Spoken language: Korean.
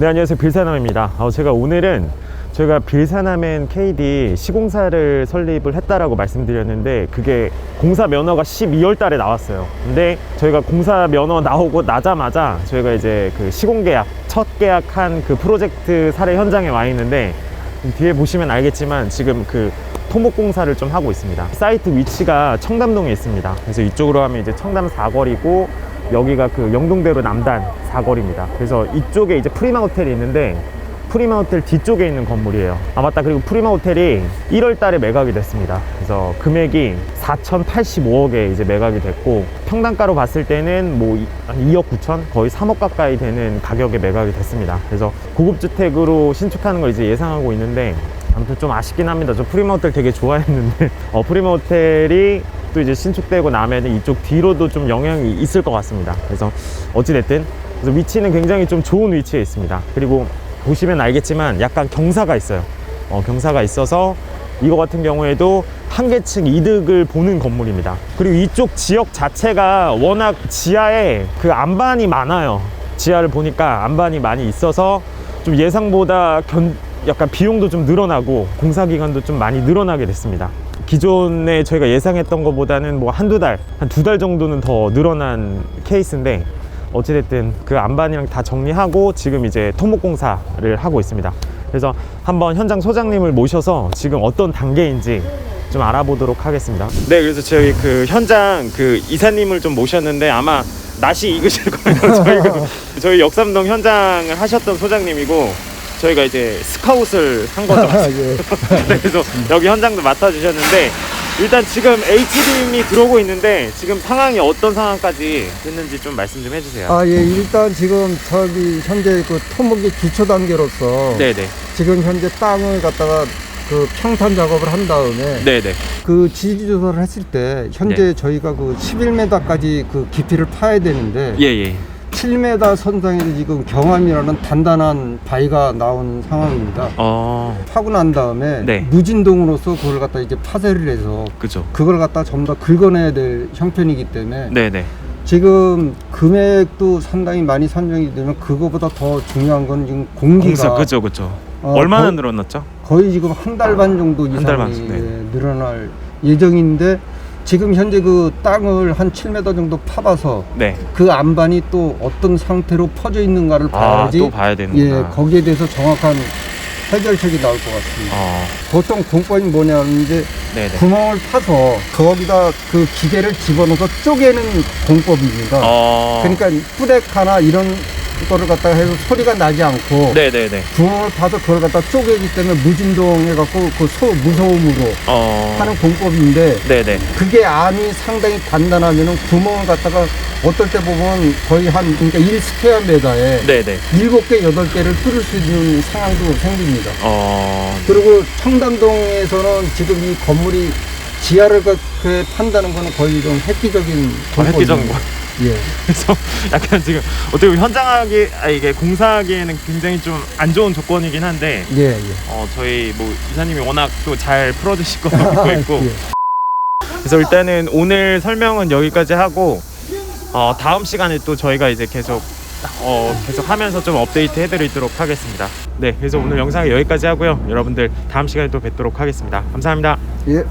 네 안녕하세요 빌사남입니다 어, 제가 오늘은 저희가 빌사남엔 KD 시공사를 설립을 했다라고 말씀드렸는데 그게 공사 면허가 12월 달에 나왔어요 근데 저희가 공사 면허 나오고 나자마자 저희가 이제 그 시공 계약 첫 계약한 그 프로젝트 사례 현장에 와 있는데 뒤에 보시면 알겠지만 지금 그 토목 공사를 좀 하고 있습니다. 사이트 위치가 청담동에 있습니다. 그래서 이쪽으로 하면 이제 청담 사거리고 여기가 그 영동대로 남단 사거리입니다. 그래서 이쪽에 이제 프리마 호텔이 있는데 프리마 호텔 뒤쪽에 있는 건물이에요. 아 맞다. 그리고 프리마 호텔이 1월 달에 매각이 됐습니다. 그래서 금액이 4,085억에 이제 매각이 됐고 평당가로 봤을 때는 뭐 2억 9천 거의 3억 가까이 되는 가격에 매각이 됐습니다. 그래서 고급 주택으로 신축하는 걸 이제 예상하고 있는데 아무튼 좀 아쉽긴 합니다. 저 프리마 호텔 되게 좋아했는데 어, 프리마 호텔이 또 이제 신축되고 나면 이쪽 뒤로도 좀 영향이 있을 것 같습니다. 그래서 어찌됐든 그래서 위치는 굉장히 좀 좋은 위치에 있습니다. 그리고 보시면 알겠지만 약간 경사가 있어요. 어, 경사가 있어서 이거 같은 경우에도 한 개층 이득을 보는 건물입니다. 그리고 이쪽 지역 자체가 워낙 지하에 그 안반이 많아요. 지하를 보니까 안반이 많이 있어서 좀 예상보다 견, 약간 비용도 좀 늘어나고 공사 기간도 좀 많이 늘어나게 됐습니다. 기존에 저희가 예상했던 것보다는 뭐 한두 달, 한 두 달 정도는 더 늘어난 케이스인데 어찌됐든 그 안반이랑 다 정리하고 지금 이제 토목공사를 하고 있습니다. 그래서 한번 현장 소장님을 모셔서 지금 어떤 단계인지 좀 알아보도록 하겠습니다. 네, 그래서 저희 그 현장 그 이사님을 좀 모셨는데 아마 낯이 익으실 거예요. 저희가 저희 역삼동 현장을 하셨던 소장님이고 저희가 이제 스카웃을 한 거죠. 예. 네, 그래서 여기 현장도 맡아주셨는데 일단 지금 H빔이 들어오고 있는데 지금 상황이 어떤 상황까지 됐는지 좀 말씀 좀 해주세요. 아, 예, 일단 지금 저기 현재 그 토목의 기초 단계로서 네네. 지금 현재 땅을 갖다가 그 평탄 작업을 한 다음에 네네. 그 지지 조사를 했을 때 현재 네. 저희가 그 11m까지 그 깊이를 파야 되는데 예예. 7m 선상에서 지금 경암이라는 단단한 바위가 나온 상황입니다. 어, 파고 난 다음에 네. 무진동으로서 그걸 갖다 이제 파쇄를 해서 그죠. 그걸 갖다 전부 다 긁어내야 될 형편이기 때문에 네네. 지금 금액도 상당히 많이 산정이 되면 그거보다 더 중요한 건 지금 공기가 공사 그죠 그죠. 어, 얼마나 거- 늘어났죠? 거의 지금 한 달 반 정도 이상이 달반, 네. 예, 늘어날 예정인데 지금 현재 그 땅을 한 7m 정도 파봐서 네. 그 안반이 또 어떤 상태로 퍼져 있는가를 아, 봐야지 또 봐야 예, 되는구나. 거기에 대해서 정확한 해결책이 나올 것 같습니다. 어, 보통 공법이 뭐냐면 이제 네네. 구멍을 파서 거기다 그 기계를 집어넣어서 쪼개는 공법입니다. 어, 그러니까 뿌레카나 이런 거를 갖다가 해서 소리가 나지 않고 네네네. 구멍을 파서 그걸 갖다 쪼개기 때문에 무진동 해 갖고 그 소, 무서움으로 어, 하는 공법인데 네네. 그게 암이 상당히 단단하면은 구멍을 갖다가 어떨 때 보면 거의 한 그러니까 1 스퀘어 메다에 네네. 일곱 개 여덟 개를 뚫을 수 있는 상황도 생깁니다. 어, 그리고 청담동에서는 지금 이 건물이 지하를 그렇게 판다는 거는 거의 좀 획기적인 어, 획기적인. 거. 예. 그래서 약간 지금 어떻게 보면 현장하기 아 이게 공사하기에는 굉장히 좀 안 좋은 조건이긴 한데 예, 예. 어 저희 뭐 이사님이 워낙 또 잘 풀어주실 거 믿고 있고 예. 그래서 일단은 오늘 설명은 여기까지 하고 어 다음 시간에 또 저희가 이제 계속 어 계속 하면서 좀 업데이트 해드리도록 하겠습니다. 네, 그래서 오늘 영상은 여기까지 하고요. 여러분들 다음 시간에 또 뵙도록 하겠습니다. 감사합니다. 예.